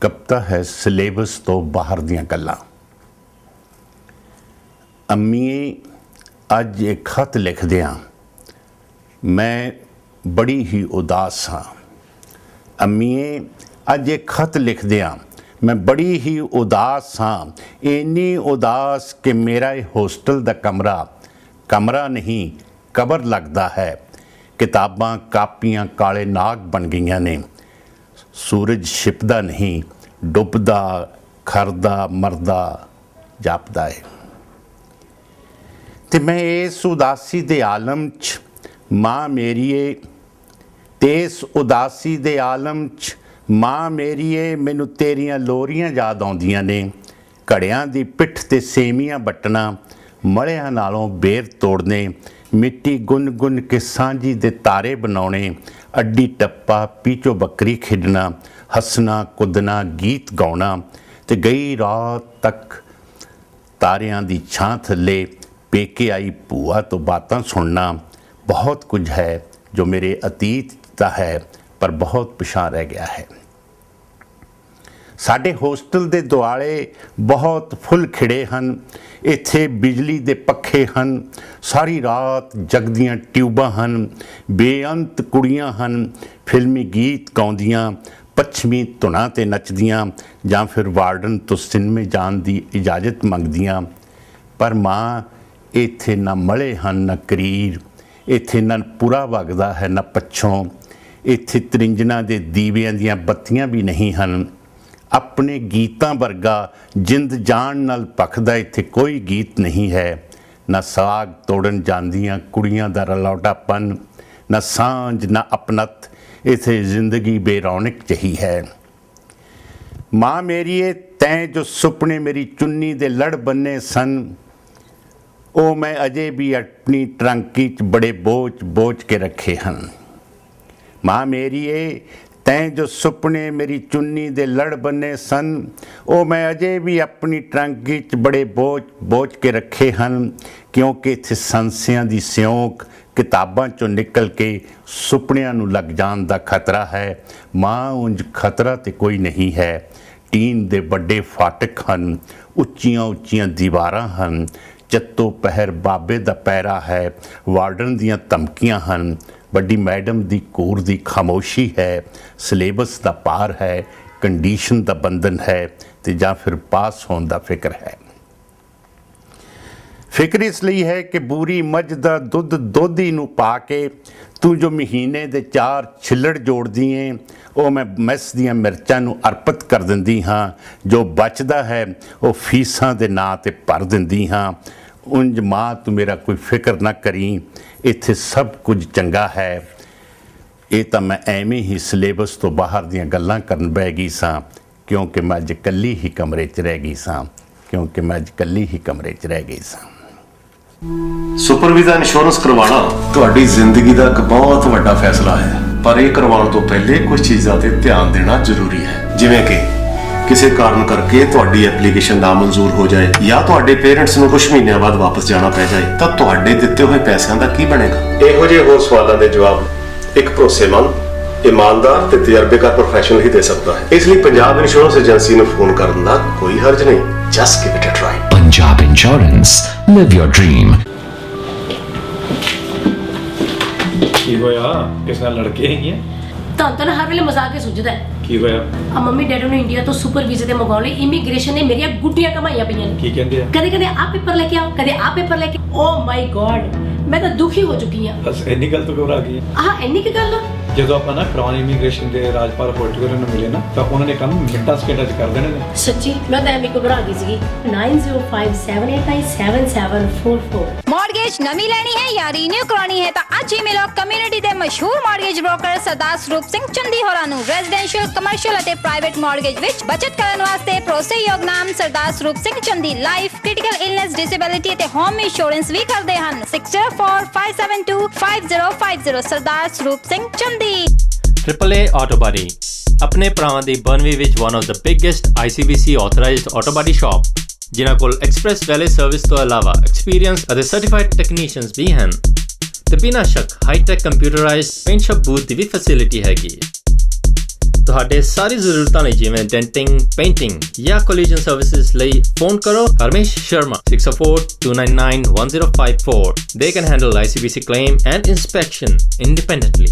ਕਪਤਾ ਹੈ ਸਿਲੇਬਸ ਤੋਂ ਬਾਹਰ ਦੀਆਂ ਗੱਲਾਂ। ਅੰਮੀਏ ਅੱਜ ਇੱਕ ਖਤ ਲਿਖਦਿਆਂ ਮੈਂ ਬੜੀ ਹੀ ਉਦਾਸ ਹਾਂ। ਅੰਮੀਏ ਅੱਜ ਇੱਕ ਖਤ ਲਿਖਦਿਆਂ ਮੈਂ ਬੜੀ ਹੀ ਉਦਾਸ ਹਾਂ। ਇੰਨੀ ਉਦਾਸ ਕਿ ਮੇਰਾ ਇਹ ਹੋਸਟਲ ਦਾ ਕਮਰਾ ਕਮਰਾ ਨਹੀਂ, ਕਬਰ ਲੱਗਦਾ ਹੈ। ਕਿਤਾਬਾਂ, ਕਾਪੀਆਂ ਕਾਲੇ ਨਾਗ ਬਣ ਗਈਆਂ ਨੇ। ਸੂਰਜ ਛਿਪਦਾ ਨਹੀਂ, ਡੁੱਬਦਾ, ਖਰਦਾ, ਮਰਦਾ, ਜਾਪਦਾ ਹੈ ਤੇ ਮੈਂ ਇਸ ਉਦਾਸੀ ਦੇ ਆਲਮ 'ਚ, ਮਾਂ ਮੇਰੀਏ, ਤੇ ਇਸ ਉਦਾਸੀ ਦੇ ਆਲਮ 'ਚ, ਮਾਂ ਮੇਰੀਏ, ਮੈਨੂੰ ਤੇਰੀਆਂ ਲੋਰੀਆਂ ਯਾਦ ਆਉਂਦੀਆਂ ਨੇ, ਘੜਿਆਂ ਦੀ ਪਿੱਠ ਤੇ ਸੇਮੀਆਂ ਬਟਣਾ ਮਲਿਆਂ ਨਾਲੋਂ ਬੇਰ ਤੋੜਨੇ, ਮਿੱਟੀ ਗੁੰਨ ਗੁੰਨ ਕੇ ਸਾਂਝੀ ਦੇ ਤਾਰੇ ਬਣਾਉਣੇ, ਅੱਡੀ ਟੱਪਾ ਪੀਚੋ ਬੱਕਰੀ ਖੇਡਣਾ, ਹੱਸਣਾ, ਕੁੱਦਣਾ, ਗੀਤ ਗਾਉਣਾ ਤੇ ਗਈ ਰਾਤ ਤੱਕ ਤਾਰਿਆਂ ਦੀ ਛਾਂ ਥੱਲੇ ਪੇਕੇ ਆਈ ਭੂਆ ਤੋਂ ਬਾਤਾਂ ਸੁਣਨਾ। ਬਹੁਤ ਕੁਝ ਹੈ ਜੋ ਮੇਰੇ ਅਤੀਤ ਦਾ ਹੈ, ਪਰ ਬਹੁਤ ਪਿਛਾਂ ਰਹਿ ਗਿਆ ਹੈ। ਸਾਡੇ ਹੋਸਟਲ ਦੇ ਦੁਆਲੇ ਬਹੁਤ ਫੁੱਲ ਖਿੜੇ ਹਨ। ਇੱਥੇ ਬਿਜਲੀ ਦੇ ਪੱਖੇ ਹਨ। ਸਾਰੀ ਰਾਤ ਜਗਦੀਆਂ ਟਿਊਬਾਂ ਹਨ। ਬੇਅੰਤ ਕੁੜੀਆਂ ਹਨ। ਫਿਲਮੀ ਗੀਤ ਗਾਉਂਦੀਆਂ, ਪੱਛਮੀ ਧੁਨਾਂ ਤੇ ਨੱਚਦੀਆਂ ਜਾਂ ਫਿਰ ਵਾਰਡਨ ਤੋਂ ਸਿਨੇਮੇ ਜਾਣ ਦੀ ਇਜਾਜ਼ਤ ਮੰਗਦੀਆਂ। ਪਰ ਮਾਂ, ਇੱਥੇ ਨਾ ਮਲੇ ਹਨ, ਨਾ ਕਰੀਰ। ਇੱਥੇ ਨਾ ਪੂਰਾ ਵਗਦਾ ਹੈ, ਨਾ ਪੱਛੋਂ। ਇੱਥੇ ਤ੍ਰਿੰਜਨਾ ਦੇ ਦੀਵਿਆਂ ਦੀਆਂ ਬੱਤੀਆਂ ਵੀ ਨਹੀਂ ਹਨ। ਆਪਣੇ ਗੀਤਾਂ ਵਰਗਾ ਜਿੰਦ ਜਾਣ ਨਾਲ ਭਖਦਾ ਇੱਥੇ ਕੋਈ ਗੀਤ ਨਹੀਂ ਹੈ। ਨਾ ਸਾਗ ਤੋੜਨ ਜਾਂਦੀਆਂ ਕੁੜੀਆਂ ਦਾ ਰਲੌਟਾਪਨ ਨਾ ਸਾਂਝ, ਨਾ ਅਪਨਤ ਇੱਥੇ ਜ਼ਿੰਦਗੀ ਬੇਰੌਣਕ ਜਹੀ ਹੈ। ਮਾਂ ਮੇਰੀਏ ਤੈਂ ਜੋ ਸੁਪਨੇ ਮੇਰੀ ਚੁੰਨੀ ਦੇ ਲੜ ਬੰਨੇ ਸਨ, ਉਹ ਮੈਂ ਅਜੇ ਵੀ ਆਪਣੀ ਟਰੰਕੀ 'ਚ ਬੜੇ ਬੋਝ ਬੋਝ ਕੇ ਰੱਖੇ ਹਨ। ਮਾਂ ਮੇਰੀਏ ਤੈਂ ਜੋ ਸੁਪਨੇ ਮੇਰੀ ਚੁੰਨੀ ਦੇ ਲੜ ਬੰਨੇ ਸਨ, ਉਹ ਮੈਂ ਅਜੇ ਵੀ ਆਪਣੀ ਟਰੰਕੀ 'ਚ ਬੜੇ ਬੋਝ ਬੋਝ ਕੇ ਰੱਖੇ ਹਨ, ਕਿਉਂਕਿ ਇੱਥੇ ਸੰਸਿਆਂ ਦੀ ਸਿਉਂਕ ਕਿਤਾਬਾਂ ਚੋਂ ਨਿਕਲ ਕੇ ਸੁਪਨਿਆਂ ਨੂੰ ਲੱਗ ਜਾਣ ਦਾ ਖਤਰਾ ਹੈ। ਮਾਂ ਉਂਝ ਖਤਰਾ ਤੇ ਕੋਈ ਨਹੀਂ ਹੈ। ਟੀਨ ਦੇ ਵੱਡੇ ਫਾਟਕ ਹਨ, ਉੱਚੀਆਂ ਉੱਚੀਆਂ ਦੀਵਾਰਾਂ ਹਨ, ਚੱਤੋ ਪਹਿਰ ਬਾਬੇ ਦਾ ਪੈਰਾ ਹੈ, ਵਾਰਡਨ ਦੀਆਂ ਧਮਕੀਆਂ ਹਨ। ਵੱਡੀ ਮੈਡਮ ਦੀ ਕੋਰ ਦੀ ਖਾਮੋਸ਼ੀ ਹੈ, ਸਿਲੇਬਸ ਦਾ ਪਾਰ ਹੈ, ਕੰਡੀਸ਼ਨ ਦਾ ਬੰਧਨ ਹੈ ਤੇ ਜਾਂ ਫਿਰ ਪਾਸ ਹੋਣ ਦਾ ਫਿਕਰ ਹੈ। ਫਿਕਰ ਇਸ ਲਈ ਹੈ ਕਿ ਬੂਰੀ ਮੱਝ ਦਾ ਦੁੱਧ ਦੋਧੀ ਨੂੰ ਪਾ ਕੇ ਤੂੰ ਜੋ ਮਹੀਨੇ ਦੇ ਚਾਰ ਛਿੱਲੜ ਜੋੜਦੀ ਏ, ਉਹ ਮੈਂ ਮੈਸ ਦੀਆਂ ਮਿਰਚਾਂ ਨੂੰ ਅਰਪਿਤ ਕਰ ਦਿੰਦੀ ਹਾਂ, ਜੋ ਬਚਦਾ ਹੈ, ਉਹ ਫੀਸਾਂ ਦੇ ਨਾਂ ਤੇ ਭਰ ਦਿੰਦੀ ਹਾਂ। ਉਂਝ ਮਾਂ, ਤੂੰ ਮੇਰਾ ਕੋਈ ਫਿਕਰ ਨਾ ਕਰੀ। ਇੱਥੇ ਸਭ ਕੁਝ ਚੰਗਾ ਹੈ। ਇਹ ਤਾਂ ਮੈਂ ਐਵੇਂ ਹੀ ਸਿਲੇਬਸ ਤੋਂ ਬਾਹਰ ਦੀਆਂ ਗੱਲਾਂ ਕਰਨ ਬਹਿ ਗਈ ਸਾਂ, ਕਿਉਂਕਿ ਮੈਂ ਅੱਜ ਇਕੱਲੀ ਹੀ ਕਮਰੇ 'ਚ ਰਹਿ ਗਈ ਸਾਂ, ਕਿਉਂਕਿ ਮੈਂ ਅੱਜ ਇਕੱਲੀ ਹੀ ਕਮਰੇ 'ਚ ਰਹਿ ਗਈ ਸਾਂ। ਸੁਪਰਵੀਜ਼ਾ ਇੰਸ਼ੋਰੈਂਸ ਕਰਵਾਉਣਾ ਤੁਹਾਡੀ ਜ਼ਿੰਦਗੀ ਦਾ ਇੱਕ ਬਹੁਤ ਵੱਡਾ ਫੈਸਲਾ ਹੈ, ਪਰ ਇਹ ਕਰਵਾਉਣ ਤੋਂ ਪਹਿਲੇ ਕੁਝ ਚੀਜ਼ਾਂ ਤੇ ਧਿਆਨ ਦੇਣਾ ਜ਼ਰੂਰੀ ਹੈ। ਜਿਵੇਂ ਕਿ ਕਿਸੇ ਕਾਰਨ ਕਰਕੇ ਤੁਹਾਡੀ ਐਪਲੀਕੇਸ਼ਨ ਨਾਮਨਜ਼ੂਰ ਹੋ ਜਾਏ ਜਾਂ ਤੁਹਾਡੇ ਪੇਰੈਂਟਸ ਨੂੰ ਕੁਝ ਮਹੀਨਿਆਂ ਬਾਅਦ ਵਾਪਸ ਜਾਣਾ ਪੈ ਜਾਏ ਤਾਂ ਤੁਹਾਡੇ ਦਿੱਤੇ ਹੋਏ ਪੈਸਿਆਂ ਦਾ ਕੀ ਬਣੇਗਾ? ਇਹੋ ਜਿਹੇ ਹੋਰ ਸਵਾਲਾਂ ਦੇ ਜਵਾਬ ਇੱਕ ਭਰੋਸੇਮੰਦ ਇਮਾਨਦਾਰ ਤੇ ਤਜਰਬੇਕਾਰ ਪ੍ਰੋਫੈਸ਼ਨਲ ਹੀ ਦੇ ਸਕਦਾ ਹੈ। ਇਸ ਲਈ ਪੰਜਾਬ ਇੰਸ਼ੋਰੈਂਸ ਏਜੰਸੀ ਨੂੰ ਫੋਨ ਕਰਨ ਦਾ ਕੋਈ ਹਰਜ ਨਹੀਂ। Just give it a try Punjab Insurance. Live your dream. ਕੀ ਹੋਇਆ? ਕਿਸ ਨਾਲ ਲੜਕੇ ਹੈਗੀਆਂ? ਤਾਂ ਤਾਂ ਹਰ ਵੇਲੇ ਮਜ਼ਾਕ ਹੀ ਸੁਝਦਾ ਹੈ। ਕੀ ਹੋਇਆ? ਆ ਮੰਮੀ ਡੈਡੀ ਨੂੰ ਇੰਡੀਆ ਤੋਂ ਸੁਪਰ ਵੀਜ਼ੇ ਤੇ ਮੰਗਾਉਣ ਲਈ ਇਮੀਗ੍ਰੇਸ਼ਨ ਨੇ ਮੇਰੀਆਂ ਗੁੱਡੀਆਂ ਕਮਾਈਆਂ ਪਈਆਂ ਨੇ। ਕੀ ਕਹਿੰਦੇ ਆ? ਕਦੇ ਕਦੇ ਆ ਪੇਪਰ ਲੈ ਕੇ ਆਓ ਕਦੇ ਆ ਪੇਪਰ ਲੈ ਕੇ ਓ ਮਾਈ ਗॉड ਮੈਂ ਤਾਂ ਦੁਖੀ ਹੋ ਚੁੱਕੀ ਆ ਬਸ ਇੰਨੀ ਗੱਲ ਤੋਂ ਘਬਰਾ ਗਈ। ਆਹ ਇੰਨੀ ਕੀ ਗੱਲ ਆ? ਜਦੋਂ ਆਪਾਂ ਨਾ ਕਰਾਉਨ ਇਮੀਗ੍ਰੇਸ਼ਨ ਦੇ ਰਾਜਪਾਲ ਹੋਟਲ ਨੂੰ ਮਿਲੇ ਨਾ ਤਾਂ ਉਹਨਾਂ ਨੇ ਕੰਮ ਮਿੰਟਾਂ ਸਕਿੰਟਾਂ ਚ ਕਰ ਦੇਣੇ ਨੇ। ਸੱਚੀ ਮੈਂ ਤਾਂ ਐਵੇਂ ਘਬਰਾ ਗਈ ਸੀਗੀ। 9057897744 ਮਾਰਗੇਜ ਨਵੀਂ ਲੈਣੀ ਹੈ ਜਾਂ ਰੀਨਿਊ ਕਰਾਉਣੀ ਹੈ, ਤਾਂ ਅੱਜ ਹੀ ਮਿਲੋ ਕਮਿਊਨਿਟੀ ਦੇ ਮਸ਼ਹੂਰ ਮਾਰਗੇਜ ਬ੍ਰੋਕਰ ਸਰਦਾਰ ਸਰੂਪ ਸਿੰਘ ਚੰਦੀ ਹੋਰਾਂ ਨੂੰ ਰੈਜ਼ੀਡੈਂਸ਼ੀਅਲ ਕਮਰਸ਼ੀਅਲ ਅਤੇ ਪ੍ਰਾਈਵੇਟ ਮਾਰਗੇਜ ਵਿੱਚ ਬਚਤ ਕਰਨ ਵਾਸਤੇ ਭਰੋਸੇਯੋਗ ਨਾਮ Sardar Sarup Singh Chandi life critical illness disability ਅਤੇ ਹੋਮ ਇੰਸ਼ੋਰੈਂਸ ਵੀ ਕਰਦੇ ਹਨ। 6045725050 Sardar Sarup Singh ਚੰਦੀ। AAA Auto Body, ਆਪਣੇ ਭਰਾਵਾਂ ਦੀ ਬਰਨਵੀ ਵਿੱਚ one of the biggest ICBC authorized auto body shop जिन्हां कोल एक्सप्रेस वैले सर्विस ਤੋਂ ਇਲਾਵਾ ਐਕਸਪੀਰੀਅੰਸ ਅਤੇ ਸਰਟੀਫਾਈਡ ਟੈਕਨੀਸ਼ੀਅਨਸ ਵੀ ਹਨ ਤੇ ਬਿਨਾਂ ਸ਼ੱਕ high tech computerised paint shop booth ਦੀ ਵੀ ਫੈਸਿਲਿਟੀ ਹੈਗੀ ਤੁਹਾਡੇ ਸਾਰੀ ਜ਼ਰੂਰਤਾਂ ਲਈ ਜਿਵੇਂ ਡੈਂਟਿੰਗ ਪੇਂਟਿੰਗ ਜਾਂ ਕੋਲੀਜਨ ਸਰਵਿਸਿਜ਼ ਲਈ ਫੋਨ ਕਰੋ ਹਰਮੇਸ਼ ਸ਼ਰਮਾ 6042991054 ਦੇ can handle ICBC claim and inspection independently